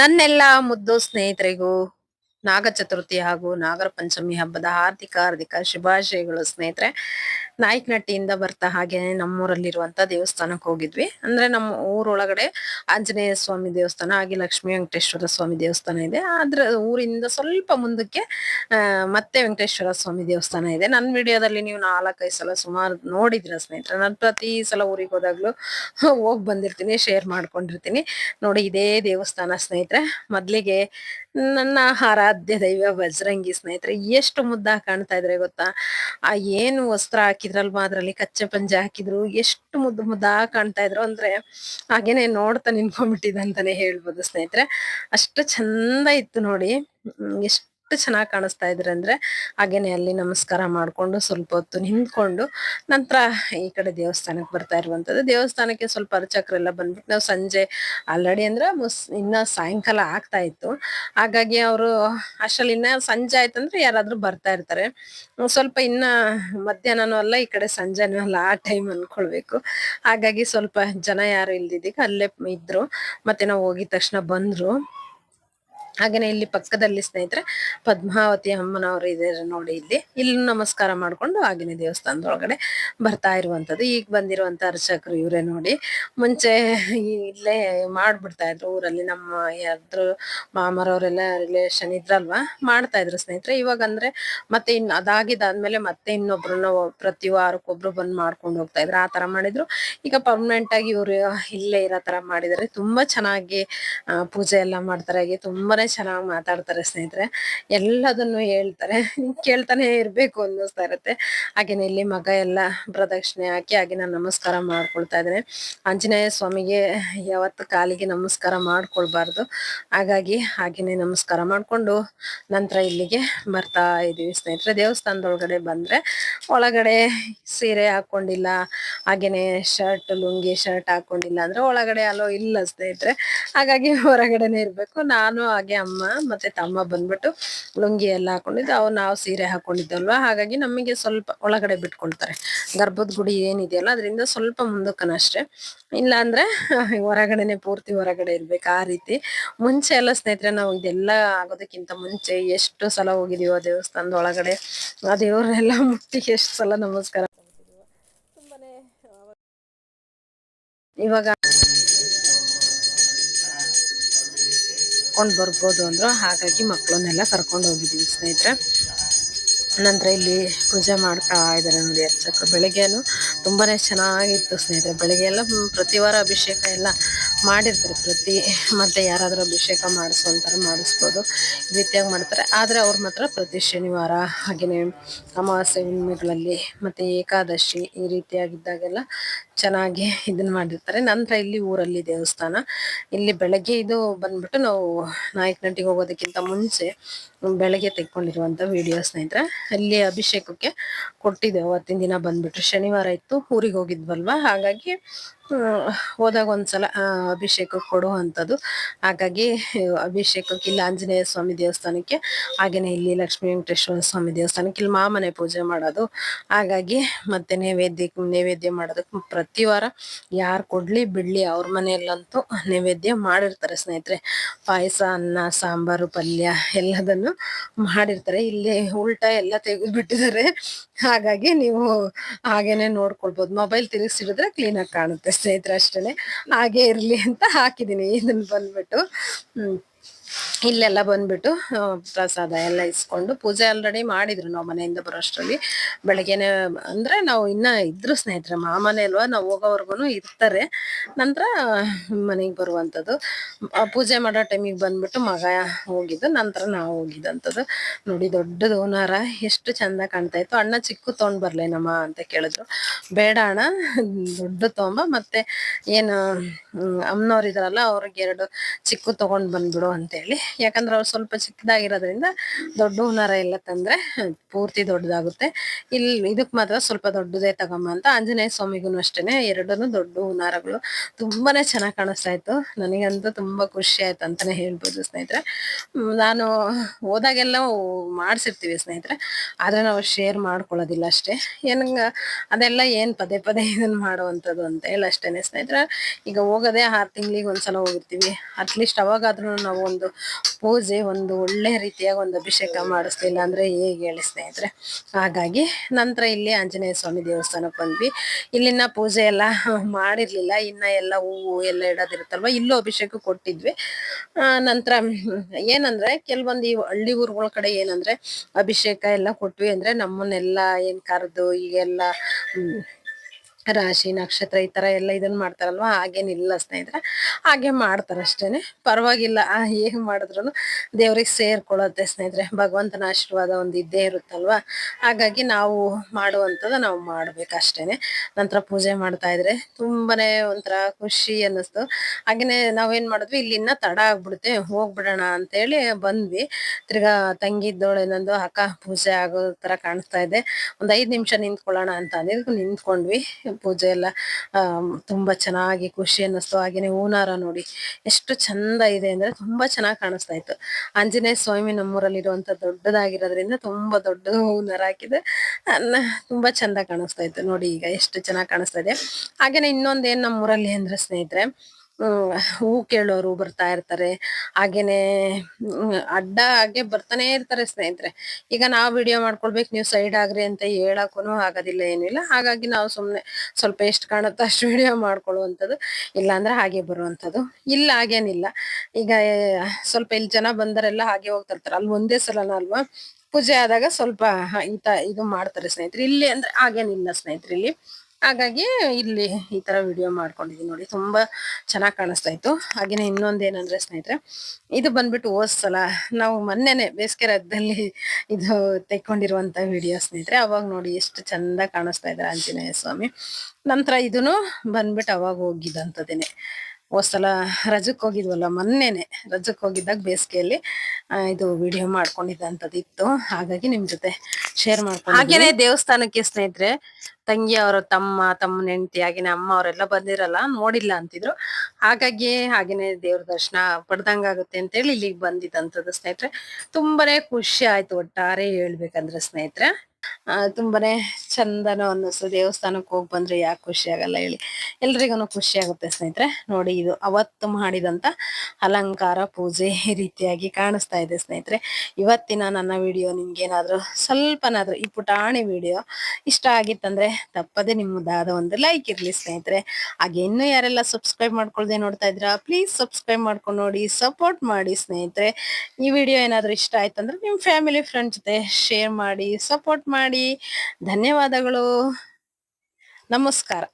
ನನ್ನೆಲ್ಲ ಮುದ್ದು ಸ್ನೇಹಿತರಿಗೂ ನಾಗ ಚತುರ್ಥಿ ಹಾಗೂ ನಾಗರ ಪಂಚಮಿ ಹಬ್ಬದ ಹಾರ್ದಿಕ ಹಾರ್ದಿಕ ಶುಭಾಶಯಗಳು ಸ್ನೇಹಿತರೆ. ನಾಯಕನಹಟ್ಟಿಯಿಂದ ಬರ್ತಾ ಹಾಗೆ ನಮ್ಮೂರಲ್ಲಿರುವಂತ ದೇವಸ್ಥಾನಕ್ಕೆ ಹೋಗಿದ್ವಿ. ಅಂದ್ರೆ ನಮ್ಮ ಊರೊಳಗಡೆ ಆಂಜನೇಯ ಸ್ವಾಮಿ ದೇವಸ್ಥಾನ, ಹಾಗೆ ಲಕ್ಷ್ಮೀ ವೆಂಕಟೇಶ್ವರ ಸ್ವಾಮಿ ದೇವಸ್ಥಾನ ಇದೆ. ಆದ್ರೆ ಊರಿಂದ ಸ್ವಲ್ಪ ಮುಂದಕ್ಕೆ ಮತ್ತೆ ವೆಂಕಟೇಶ್ವರ ಸ್ವಾಮಿ ದೇವಸ್ಥಾನ ಇದೆ. ನನ್ನ ವಿಡಿಯೋದಲ್ಲಿ ನೀವು ನಾಲ್ಕೈದು ಸಲ ಸುಮಾರು ನೋಡಿದ್ರ ಸ್ನೇಹಿತರೆ. ನಾನು ಪ್ರತಿ ಸಲ ಊರಿಗೆ ಹೋದಾಗ್ಲೂ ಹೋಗಿ ಬಂದಿರ್ತೀನಿ, ಶೇರ್ ಮಾಡ್ಕೊಂಡಿರ್ತೀನಿ. ನೋಡಿ, ಇದೇ ದೇವಸ್ಥಾನ ಸ್ನೇಹಿತರೆ. ಮೊದಲಿಗೆ ನನ್ನ ಆರಾಧ್ಯ ದೈವ, ಬಜರಂಗಿ ಸ್ನೇಹಿತರೆ. ಎಷ್ಟು ಮುದ್ದಾಗಿ ಕಾಣ್ತಾ ಇದ್ರೆ ಗೊತ್ತಾ? ಆ ಏನು ವಸ್ತ್ರ ಹಾಕಿದ್ರಲ್ವಾ ಅದ್ರಲ್ಲಿ ಕಚ್ಚೆ ಪಂಜೆ ಹಾಕಿದ್ರು. ಎಷ್ಟು ಮುದ್ದು ಮುದ್ದಾ ಕಾಣ್ತಾ ಇದ್ರು. ಅಂದ್ರೆ ಹಾಗೇನೆ ನೋಡ್ತಾ ನಿಂತ್ಕೊಂಡ್ಬಿಟ್ಟಿದೆ ಅಂತಾನೆ ಹೇಳ್ಬೋದು ಸ್ನೇಹಿತರೆ. ಅಷ್ಟು ಚಂದ ಇತ್ತು ನೋಡಿ. ಹ್ಮ್, ಎಷ್ಟು ಚೆನ್ನಾಗಿ ಕಾಣಿಸ್ತಾ ಇದ್ರು ಅಂದ್ರೆ ಹಾಗೇನೆ ಅಲ್ಲಿ ನಮಸ್ಕಾರ ಮಾಡ್ಕೊಂಡು ಸ್ವಲ್ಪ ಹೊತ್ತು ನಿಂತ್ಕೊಂಡು ನಂತರ ಈ ಕಡೆ ದೇವಸ್ಥಾನಕ್ಕೆ ಬರ್ತಾ ಇರುವಂತದ್ದು. ದೇವಸ್ಥಾನಕ್ಕೆ ಸ್ವಲ್ಪ ಅರ್ಚಕರೆಲ್ಲ ಬಂದ್ಬಿಟ್ಟು ನಾವು ಸಂಜೆ ಆಲ್ರೆಡಿ ಅಂದ್ರೆ ಇನ್ನ ಸಾಯಂಕಾಲ ಆಗ್ತಾ ಇತ್ತು. ಹಾಗಾಗಿ ಅವರು ಅಷ್ಟ್ರಲ್ಲಿ ಇನ್ನ ಸಂಜೆ ಆಯ್ತಂದ್ರೆ ಯಾರಾದ್ರೂ ಬರ್ತಾ ಇರ್ತಾರೆ. ಸ್ವಲ್ಪ ಇನ್ನ ಮಧ್ಯಾಹ್ನನೂ ಅಲ್ಲ, ಈ ಕಡೆ ಸಂಜೆನೂ ಅಲ್ಲ, ಆ ಟೈಮ್ ಅನ್ಕೊಳ್ಬೇಕು. ಹಾಗಾಗಿ ಸ್ವಲ್ಪ ಜನ ಯಾರು ಇಲ್ದಿದ್ದೀಗ ಅಲ್ಲೇ ಇದ್ರು. ಮತ್ತೆ ನಾವು ಹೋಗಿದ ತಕ್ಷಣ ಬಂದ್ರು. ಹಾಗೇನೆ ಇಲ್ಲಿ ಪಕ್ಕದಲ್ಲಿ ಸ್ನೇಹಿತರೆ ಪದ್ಮಾವತಿ ಅಮ್ಮನವರು ಇದ್ದಾರೆ ನೋಡಿ ಇಲ್ಲಿ. ಇಲ್ಲಿ ನಮಸ್ಕಾರ ಮಾಡ್ಕೊಂಡು ದೇವಸ್ಥಾನದ ದೇವಸ್ಥಾನದೊಳಗಡೆ ಬರ್ತಾ ಇರುವಂತದ್ದು ಈಗ ಬಂದಿರುವಂತ ಅರ್ಚಕರು ಇವರೇ ನೋಡಿ. ಮುಂಚೆ ಇಲ್ಲೇ ಮಾಡ್ಬಿಡ್ತಾ ಇದ್ರು ಊರಲ್ಲಿ. ನಮ್ಮ ಯಾರು ಮಾಮರವರೆಲ್ಲ ರಿಲೇಷನ್ ಇದ್ರಲ್ವಾ? ಮಾಡ್ತಾ ಇದ್ರು ಸ್ನೇಹಿತರೆ. ಇವಾಗ ಅಂದ್ರೆ ಮತ್ತೆ ಇನ್ ಅದಾಗಿದ್ದಾದ್ಮೇಲೆ ಮತ್ತೆ ಇನ್ನೊಬ್ರನ್ನ ಪ್ರತಿ ವಾರಕ್ಕೊಬ್ರು ಬಂದ್ ಮಾಡ್ಕೊಂಡು ಹೋಗ್ತಾ ಇದ್ರು. ಆ ತರ ಮಾಡಿದ್ರು. ಈಗ ಪರ್ಮನೆಂಟ್ ಆಗಿ ಇವ್ರು ಇಲ್ಲೇ ಇರೋ ತರ ಮಾಡಿದಾರೆ ತುಂಬಾ ಚೆನ್ನಾಗಿ ಪೂಜೆ ಎಲ್ಲ ಮಾಡ್ತಾರೆ. ತುಂಬಾನೇ ಚೆನ್ನಾಗಿ ಮಾತಾಡ್ತಾರೆ ಸ್ನೇಹಿತರೆ. ಎಲ್ಲದನ್ನು ಹೇಳ್ತಾರೆ. ಕೇಳ್ತಾನೆ ಇರಬೇಕು ಅನ್ನಿಸ್ತಾ ಇರುತ್ತೆ. ಹಾಗೇನೆ ಇಲ್ಲಿ ಮಗ ಎಲ್ಲ ಪ್ರದಕ್ಷಿಣೆ ಹಾಕಿ ಹಾಗೆ ನಾನು ನಮಸ್ಕಾರ ಮಾಡ್ಕೊಳ್ತಾ ಇದ್ದೇನೆ. ಆಂಜನೇಯ ಸ್ವಾಮಿಗೆ ಯಾವತ್ತು ಕಾಲಿಗೆ ನಮಸ್ಕಾರ ಮಾಡ್ಕೊಳ್ಬಾರ್ದು. ಹಾಗಾಗಿ ಹಾಗೇನೆ ನಮಸ್ಕಾರ ಮಾಡಿಕೊಂಡು ನಂತರ ಇಲ್ಲಿಗೆ ಬರ್ತಾ ಇದ್ದೀವಿ ಸ್ನೇಹಿತರೆ. ದೇವಸ್ಥಾನದೊಳಗಡೆ ಬಂದರೆ ಒಳಗಡೆ ಸೀರೆ ಹಾಕೊಂಡಿಲ್ಲ, ಹಾಗೇನೆ ಶರ್ಟ್ ಲುಂಗಿ ಶರ್ಟ್ ಹಾಕೊಂಡಿಲ್ಲ ಅಂದ್ರೆ ಒಳಗಡೆ ಅಲೋ ಇಲ್ಲ ಸ್ನೇಹಿತರೆ. ಹಾಗಾಗಿ ಹೊರಗಡೆನೆ ಇರ್ಬೇಕು. ನಾನು, ಹಾಗೆ ಅಮ್ಮ ಮತ್ತೆ ತಮ್ಮ ಬಂದ್ಬಿಟ್ಟು ಲುಂಗಿ ಎಲ್ಲ ಹಾಕೊಂಡಿದ್ದು, ಅವ್ ನಾವು ಸೀರೆ ಹಾಕೊಂಡಿದ್ದಲ್ವಾ? ಹಾಗಾಗಿ ನಮಗೆ ಸ್ವಲ್ಪ ಒಳಗಡೆ ಬಿಟ್ಕೊಳ್ತಾರೆ. ಗರ್ಭದ ಗುಡಿ ಏನಿದೆಯಲ್ಲ, ಅದರಿಂದ ಸ್ವಲ್ಪ ಮುಂದಕ್ಕನಷ್ಟೇ ಇಲ್ಲ ಅಂದ್ರೆ ಹೊರಗಡೆನೆ, ಪೂರ್ತಿ ಹೊರಗಡೆ ಇರ್ಬೇಕು ಆ ರೀತಿ. ಮುಂಚೆ ಎಲ್ಲ ಸ್ನೇಹಿತರೆ, ನಾವು ಇದೆಲ್ಲ ಆಗೋದಕ್ಕಿಂತ ಮುಂಚೆ ಎಷ್ಟು ಸಲ ಹೋಗಿದೀವೋ ದೇವಸ್ಥಾನದ ಒಳಗಡೆ, ಆ ದೇವ್ರನ್ನೆಲ್ಲ ಮುಟ್ಟಿ ಎಷ್ಟು ಸಲ ನಮಸ್ಕಾರ. ತುಂಬಾನೇ ಇವಾಗ ಕರ್ಕೊಂಡ್ ಬರ್ಬೋದು ಅಂದರು. ಹಾಗಾಗಿ ಮಕ್ಕಳನ್ನೆಲ್ಲ ಕರ್ಕೊಂಡು ಹೋಗಿದ್ದೀವಿ ಸ್ನೇಹಿತರೆ. ನಂತರ ಇಲ್ಲಿ ಪೂಜೆ ಮಾಡ್ತಾ ಇದ್ದಾರೆ ನೋಡಿ ಅರ್ಚಕರು. ಬೆಳಗ್ಗೆನೂ ತುಂಬಾ ಚೆನ್ನಾಗಿತ್ತು ಸ್ನೇಹಿತರೆ. ಬೆಳಗ್ಗೆ ಎಲ್ಲ ಹ್ಮ್, ಪ್ರತಿ ವಾರ ಅಭಿಷೇಕ ಎಲ್ಲ ಮಾಡಿರ್ತಾರೆ ಪ್ರತಿ, ಮತ್ತೆ ಯಾರಾದರೂ ಅಭಿಷೇಕ ಮಾಡಿಸುವಂತಾರೆ ಮಾಡಿಸ್ಬೋದು, ಈ ರೀತಿಯಾಗಿ ಮಾಡ್ತಾರೆ. ಆದರೆ ಅವ್ರು ಮಾತ್ರ ಪ್ರತಿ ಶನಿವಾರ ಹಾಗೆಯೇ ಅಮಾವಾಸ್ಯೆ ಹುಣ್ಣಿಮೆಗಳಲ್ಲಿ ಮತ್ತು ಏಕಾದಶಿ ಈ ರೀತಿಯಾಗಿದ್ದಾಗೆಲ್ಲ ಚೆನ್ನಾಗಿ ಇದನ್ನ ಮಾಡಿರ್ತಾರೆ. ನಂತರ ಇಲ್ಲಿ ಊರಲ್ಲಿ ದೇವಸ್ಥಾನ, ಇಲ್ಲಿ ಬೆಳಗ್ಗೆ ಇದು ಬಂದ್ಬಿಟ್ಟು ನಾವು ನಾಯಕನಟ್ಟಿಗೆ ಹೋಗೋದಕ್ಕಿಂತ ಮುಂಚೆ ಬೆಳಗ್ಗೆ ತೆಕ್ಕೊಂಡಿರುವಂಥ ವಿಡಿಯೋ ಸ್ನೇಹಿತರೆ, ಅಲ್ಲಿ ಅಭಿಷೇಕಕ್ಕೆ ಕೊಟ್ಟಿದ್ದೆವು. ಅವತ್ತಿನ ದಿನ ಬಂದ್ಬಿಟ್ಟು ಶನಿವಾರ ಇತ್ತು, ಊರಿಗೆ ಹೋಗಿದ್ವಲ್ವ? ಹಾಗಾಗಿ ಹೋದಾಗ ಒಂದ್ಸಲ ಅಭಿಷೇಕಕ್ಕೆ ಕೊಡುವಂಥದ್ದು ಹಾಗಾಗಿ ಅಭಿಷೇಕಕ್ಕೆ ಇಲ್ಲಿ ಆಂಜನೇಯ ಸ್ವಾಮಿ ದೇವಸ್ಥಾನಕ್ಕೆ, ಹಾಗೇನೆ ಇಲ್ಲಿ ಲಕ್ಷ್ಮೀ ವೆಂಕಟೇಶ್ವರ ಸ್ವಾಮಿ ದೇವಸ್ಥಾನಕ್ಕೆ ಇಲ್ಲಿ ಮಾಮನೆ ಪೂಜೆ ಮಾಡೋದು. ಹಾಗಾಗಿ ಮತ್ತೆ ನೈವೇದ್ಯಕ್ಕೆ ನೈವೇದ್ಯ ಮಾಡೋದಕ್ಕೆ ಪ್ರತಿ ವಾರ ಯಾರು ಕೊಡ್ಲಿ ಬಿಡ್ಲಿ ಅವ್ರ ಮನೆಯಲ್ಲಂತೂ ನೈವೇದ್ಯ ಮಾಡಿರ್ತಾರೆ ಸ್ನೇಹಿತರೆ. ಪಾಯಸ, ಅನ್ನ, ಸಾಂಬಾರು, ಪಲ್ಯ ಎಲ್ಲದನ್ನು ಮಾಡಿರ್ತಾರೆ. ಇಲ್ಲಿ ಉಲ್ಟಾ ಎಲ್ಲ ತೆಗೆದು ಬಿಟ್ಟಿದ್ದಾರೆ ಹಾಗಾಗಿ ನೀವು ಹಾಗೇನೆ ನೋಡ್ಕೊಳ್ಬೋದು. ಮೊಬೈಲ್ ತಿರುಗಿಸಿಡಿದ್ರೆ ಕ್ಲೀನ್ ಆಗಿ ಕಾಣುತ್ತೆ. ಸ್ನೇಹಿತರೆ ಅಷ್ಟೇ ಹಾಗೆ ಇರಲಿ ಅಂತ ಹಾಕಿದ್ದೀನಿ ಇದನ್ನು ಬಂದ್ಬಿಟ್ಟು ಇಲ್ಲೆಲ್ಲ ಬಂದ್ಬಿಟ್ಟು ಪ್ರಸಾದ ಎಲ್ಲ ಇಸ್ಕೊಂಡು ಪೂಜೆ ಆಲ್ರೆಡಿ ಮಾಡಿದ್ರು ನಾವು ಮನೆಯಿಂದ ಬರೋಷ್ಟರಲ್ಲಿ. ಬೆಳಗ್ಗೆನೆ ಅಂದ್ರೆ ನಾವು ಇನ್ನ ಇದ್ರು ಸ್ನೇಹಿತರೆ, ಮಾಮನೆ ಅಲ್ವಾ, ನಾವು ಹೋಗೋವರ್ಗು ಇರ್ತಾರೆ. ನಂತರ ಮನೆಗೆ ಬರುವಂಥದ್ದು ಪೂಜೆ ಮಾಡೋ ಟೈಮಿಗೆ ಬಂದ್ಬಿಟ್ಟು ಮಗ ಹೋಗಿದ್ದು, ನಂತರ ನಾವು ಹೋಗಿದ್ದಂಥದ್ದು. ನೋಡಿ ದೊಡ್ಡ ದೋನಾರ ಎಷ್ಟು ಚಂದ ಕಾಣ್ತಾ ಇತ್ತು. ಅಣ್ಣ ಚಿಕ್ಕ ತೊಗೊಂಡು ಬರಲೇನಮ್ಮ ಅಂತ ಕೇಳಿದ್ರು. ಬೇಡ ಅಣ್ಣ, ದೊಡ್ಡ ತೊಗೊಂಬ. ಮತ್ತೆ ಏನು ಅಮ್ಮನವ್ರು ಇದಾರಲ್ಲ, ಅವ್ರಿಗೆ ಎರಡು ಚಿಕ್ಕ ತೊಗೊಂಡು ಬಂದ್ಬಿಡು ಅಂತೇಳಿ. ಯಾಕಂದ್ರೆ ಅವ್ರು ಸ್ವಲ್ಪ ಚಿಕ್ಕದಾಗಿರೋದ್ರಿಂದ ದೊಡ್ಡ ಹುನಾರ ಎಲ್ಲ ತಂದ್ರೆ ಪೂರ್ತಿ ದೊಡ್ಡದಾಗುತ್ತೆ. ಇಲ್ಲಿ ಇದಕ್ಕೆ ಮಾತ್ರ ಸ್ವಲ್ಪ ದೊಡ್ಡದೇ ತಗೊಂಬ ಅಂತ. ಆಂಜನೇಯ ಸ್ವಾಮಿಗೂ ಅಷ್ಟೇ ಎರಡೂ ದೊಡ್ಡ ಹುನಾರಗಳು ತುಂಬಾನೇ ಚೆನ್ನಾಗಿ ಕಾಣಿಸ್ತಾ ಇತ್ತು. ನನಗಂತೂ ತುಂಬಾ ಖುಷಿ ಆಯ್ತು ಅಂತಾನೆ ಹೇಳ್ಬೋದು ಸ್ನೇಹಿತರೆ. ನಾನು ಹೋದಾಗೆಲ್ಲ ಮಾಡ್ಸಿರ್ತೀವಿ ಸ್ನೇಹಿತರೆ. ಆದ್ರೆ ನಾವು ಶೇರ್ ಮಾಡ್ಕೊಳ್ಳೋದಿಲ್ಲ ಅಷ್ಟೇ. ಏನಂಗ ಅದೆಲ್ಲ ಏನ್ ಪದೇ ಪದೇ ಇದನ್ನು ಮಾಡುವಂಥದ್ದು ಅಂತ ಹೇಳಿ ಅಷ್ಟೇನೆ ಸ್ನೇಹಿತರೆ. ಈಗ ಹೋಗೋದೇ ಆರು ತಿಂಗಳಿಗೆ ಒಂದ್ಸಲ ಹೋಗಿರ್ತೀವಿ ಅಟ್ಲೀಸ್ಟ್ ಅವಾಗಾದ್ರೂ ನಾವು ಒಂದು ಪೂಜೆ ಒಂದು ಒಳ್ಳೆ ರೀತಿಯಾಗಿ ಒಂದು ಅಭಿಷೇಕ ಮಾಡಿಸ್ಲಿಲ್ಲ ಅಂದ್ರೆ ಹೇಗೆ ಹೇಳಿ ಸ್ನೇಹಿತರೆ? ಹಾಗಾಗಿ ನಂತರ ಇಲ್ಲಿ ಆಂಜನೇಯ ಸ್ವಾಮಿ ದೇವಸ್ಥಾನಕ್ಕೆ ಬಂದ್ವಿ. ಇಲ್ಲಿನ ಪೂಜೆ ಎಲ್ಲ ಮಾಡಿರಲಿಲ್ಲ. ಇನ್ನ ಎಲ್ಲ ಹೂವು ಎಲ್ಲ ಇಡೋದಿರುತ್ತಲ್ವ, ಇಲ್ಲೂ ಅಭಿಷೇಕ ಕೊಟ್ಟಿದ್ವಿ. ನಂತರ ಏನಂದ್ರೆ ಕೆಲವೊಂದು ಈ ಹಳ್ಳಿ ಊರುಗಳ ಕಡೆ ಏನಂದ್ರೆ ಅಭಿಷೇಕ ಎಲ್ಲ ಕೊಟ್ವಿ ಅಂದ್ರೆ ನಮ್ಮನ್ನೆಲ್ಲ ಏನ್ ಕರೆದು ಈಗೆಲ್ಲ ರಾಶಿ, ನಕ್ಷತ್ರ ಈ ತರ ಎಲ್ಲ ಇದನ್ನ ಮಾಡ್ತಾರಲ್ವಾ? ಹಾಗೇನಿಲ್ಲ ಸ್ನೇಹಿತರೆ. ಹಾಗೆ ಮಾಡ್ತಾರಷ್ಟೇನೆ. ಪರವಾಗಿಲ್ಲ. ಹೇಗ್ ಮಾಡಿದ್ರು ದೇವ್ರಿಗೆ ಸೇರ್ಕೊಳ್ಳುತ್ತೆ ಸ್ನೇಹಿತರೆ. ಭಗವಂತನ ಆಶೀರ್ವಾದ ಒಂದು ಇದ್ದೇ ಇರುತ್ತಲ್ವಾ? ಹಾಗಾಗಿ ನಾವು ಮಾಡುವಂಥದ್ದು ನಾವು ಮಾಡ್ಬೇಕಷ್ಟೇನೆ. ನಂತರ ಪೂಜೆ ಮಾಡ್ತಾ ಇದ್ರೆ ತುಂಬಾನೇ ಒಂಥರ ಖುಷಿ ಅನ್ನಿಸ್ತು. ಹಾಗೇನೆ ನಾವೇನ್ ಮಾಡಿದ್ವಿ, ಇಲ್ಲಿನ್ನ ತಡ ಆಗ್ಬಿಡುತ್ತೆ. ಹೋಗ್ಬಿಡೋಣ ಅಂತೇಳಿ ಬಂದ್ವಿ. ತಿರ್ಗಾ ತಂಗಿದ್ದೋಳೆ ನಂದು ಅಕ್ಕ, ಪೂಜೆ ಆಗೋ ತರ ಕಾಣಿಸ್ತಾ ಇದೆ. ಒಂದ್ ಐದ್ ನಿಮಿಷ ನಿಂತ್ಕೊಳ್ಳೋಣ ಅಂತ ಅಂದಿದ್ದು ನಿಂತ್ಕೊಂಡ್ವಿ. ಪೂಜೆ ಎಲ್ಲ ತುಂಬಾ ಚೆನ್ನಾಗಿ ಖುಷಿ ಅನ್ನಿಸ್ತು. ಹಾಗೇನೆ ಹೂನಾರ ನೋಡಿ, ಎಷ್ಟು ಚಂದ ಇದೆ ಅಂದ್ರೆ ತುಂಬಾ ಚೆನ್ನಾಗಿ ಕಾಣಿಸ್ತಾ ಇತ್ತು. ಆಂಜನೇಯ ಸ್ವಾಮಿ ನಮ್ಮೂರಲ್ಲಿರುವಂತ ದೊಡ್ಡದಾಗಿರೋದ್ರಿಂದ ತುಂಬಾ ದೊಡ್ಡ ಹೂನಾರ ಹಾಕಿದೆ. ತುಂಬಾ ಚಂದ ಕಾಣಿಸ್ತಾ ಇತ್ತು. ನೋಡಿ ಈಗ ಎಷ್ಟು ಚೆನ್ನಾಗಿ ಕಾಣಿಸ್ತಾ ಇದೆ. ಹಾಗೇನೆ ಇನ್ನೊಂದೇನ್ ನಮ್ಮೂರಲ್ಲಿ ಅಂದ್ರೆ ಸ್ನೇಹಿತರೆ ಹೂ ಕೇಳೋರು ಬರ್ತಾ ಇರ್ತಾರೆ. ಹಾಗೇನೆ ಅಡ್ಡ ಹಾಗೆ ಬರ್ತಾನೆ ಇರ್ತಾರೆ ಸ್ನೇಹಿತರೆ. ಈಗ ನಾವು ವಿಡಿಯೋ ಮಾಡ್ಕೊಳ್ಬೇಕು, ನೀವು ಸೈಡ್ ಆಗ್ರಿ ಅಂತ ಹೇಳಕ್ಕೂ ಆಗೋದಿಲ್ಲ ಏನಿಲ್ಲ ಹಾಗಾಗಿ ನಾವು ಸುಮ್ಮನೆ ಸ್ವಲ್ಪ ಎಷ್ಟು ಕಾಣುತ್ತೋ ಅಷ್ಟು ವಿಡಿಯೋ ಮಾಡ್ಕೊಳ್ಳುವಂಥದ್ದು. ಇಲ್ಲ ಅಂದ್ರೆ ಹಾಗೆ ಬರುವಂಥದ್ದು. ಇಲ್ಲ, ಹಾಗೇನಿಲ್ಲ. ಈಗ ಸ್ವಲ್ಪ ಇಲ್ಲಿ ಜನ ಬಂದರೆಲ್ಲ ಹಾಗೆ ಹೋಗ್ತಿರ್ತಾರೆ ಅಲ್ಲಿ ಒಂದೇ ಸಲನ ಅಲ್ವಾ? ಪೂಜೆ ಆದಾಗ ಸ್ವಲ್ಪ ಇಂತ ಇದು ಮಾಡ್ತಾರೆ ಸ್ನೇಹಿತರೆ. ಇಲ್ಲಿ ಅಂದ್ರೆ ಹಾಗೇನಿಲ್ಲ ಸ್ನೇಹಿತರೆ ಇಲ್ಲಿ. ಹಾಗಾಗಿ ಇಲ್ಲಿ ಈ ತರ ವಿಡಿಯೋ ಮಾಡ್ಕೊಂಡಿದೀನಿ ನೋಡಿ. ತುಂಬಾ ಚೆನ್ನಾಗಿ ಕಾಣಿಸ್ತಾ ಇತ್ತು. ಹಾಗೇನೆ ಇನ್ನೊಂದೇನಂದ್ರೆ ಸ್ನೇಹಿತರೆ, ಇದು ಬಂದ್ಬಿಟ್ಟು ಹೋದ್ ನಾವು ಮೊನ್ನೆನೆ ಬೇಸಿಗೆ ರಜದಲ್ಲಿ ಇದು ತೆಕ್ಕೊಂಡಿರುವಂತ ವಿಡಿಯೋ ಸ್ನೇಹಿತರೆ, ಅವಾಗ ನೋಡಿ ಎಷ್ಟು ಚಂದ ಕಾಣಿಸ್ತಾ ಇದ್ದಾರೆ ಆಂಜನೇಯ ಸ್ವಾಮಿ. ನಂತರ ಇದನ್ನು ಬಂದ್ಬಿಟ್ಟು ಅವಾಗ ಹೋಗಿದ್ದಂಥದ್ದೇನೆ ಹೋದ್ ಸಲ ರಜಕ್ಕೆ ಹೋಗಿದ್ವಲ್ಲ, ಮೊನ್ನೆನೆ ರಜಕ್ ಹೋಗಿದ್ದಾಗ ಬೇಸಿಗೆಯಲ್ಲಿ ಇದು ವಿಡಿಯೋ ಮಾಡ್ಕೊಂಡಿದ್ದಂಥದ್ದು ಇತ್ತು ಹಾಗಾಗಿ ನಿಮ್ ಜೊತೆ ಶೇರ್ ಮಾಡ್ಕೊಂಡು ಹಾಗೇನೆ ದೇವಸ್ಥಾನಕ್ಕೆ ಸ್ನೇಹಿತರೆ, ತಂಗಿ ಅವರ ತಮ್ಮ ತಮ್ಮ ಹೆಂಡತಿ ಹಾಗೇನೆ ಅಮ್ಮ ಅವರೆಲ್ಲ ಬಂದಿರಲ್ಲ, ನೋಡಿಲ್ಲ ಅಂತಿದ್ರು. ಹಾಗಾಗಿ ಹಾಗೇನೆ ದೇವ್ರ ದರ್ಶನ ಪಡ್ದಂಗಾಗುತ್ತೆ ಅಂತೇಳಿ ಇಲ್ಲಿಗೆ ಬಂದಿದ್ದಂಥದ್ದು ಸ್ನೇಹಿತರೆ. ತುಂಬಾನೇ ಖುಷಿ ಆಯ್ತು ಒಟ್ಟಾರೆ ಹೇಳ್ಬೇಕಂದ್ರೆ ಸ್ನೇಹಿತರೆ. ಆ, ತುಂಬಾನೇ ಚಂದನ ಅನ್ನಿಸ್ತು. ದೇವಸ್ಥಾನಕ್ಕೆ ಹೋಗಿ ಬಂದ್ರೆ ಯಾಕೆ ಖುಷಿ ಆಗಲ್ಲ ಹೇಳಿ. ಎಲ್ರಿಗೂ ಖುಷಿ ಆಗುತ್ತೆ ಸ್ನೇಹಿತರೆ. ನೋಡಿ ಇದು ಅವತ್ತು ಮಾಡಿದಂತ ಅಲಂಕಾರ ಪೂಜೆ ಈ ರೀತಿಯಾಗಿ ಕಾಣಿಸ್ತಾ ಇದೆ ಸ್ನೇಹಿತರೆ. ಇವತ್ತಿನ ನನ್ನ ವಿಡಿಯೋ ನಿಮ್ಗೇನಾದ್ರೂ ಸ್ವಲ್ಪನಾದ್ರೂ ಈ ಪುಟಾಣಿ ವಿಡಿಯೋ ಇಷ್ಟ ಆಗಿತ್ತಂದ್ರೆ ತಪ್ಪದೆ ನಿಮ್ಮದಾದ ಒಂದು ಲೈಕ್ ಇರ್ಲಿ ಸ್ನೇಹಿತರೆ. ಹಾಗೆ ಇನ್ನೂ ಯಾರೆಲ್ಲ ಸಬ್ಸ್ಕ್ರೈಬ್ ಮಾಡ್ಕೊಳ್ದೆ ನೋಡ್ತಾ ಇದ್ರ ಪ್ಲೀಸ್ ಸಬ್ಸ್ಕ್ರೈಬ್ ಮಾಡ್ಕೊಂಡು ನೋಡಿ ಸಪೋರ್ಟ್ ಮಾಡಿ ಸ್ನೇಹಿತರೆ. ಈ ವಿಡಿಯೋ ಏನಾದ್ರೂ ಇಷ್ಟ ಆಯ್ತಂದ್ರೆ ನಿಮ್ ಫ್ಯಾಮಿಲಿ ಫ್ರೆಂಡ್ ಜೊತೆ ಶೇರ್ ಮಾಡಿ ಸಪೋರ್ಟ್ ಮಾಡಿ. ಧನ್ಯವಾದಗಳು. ನಮಸ್ಕಾರ.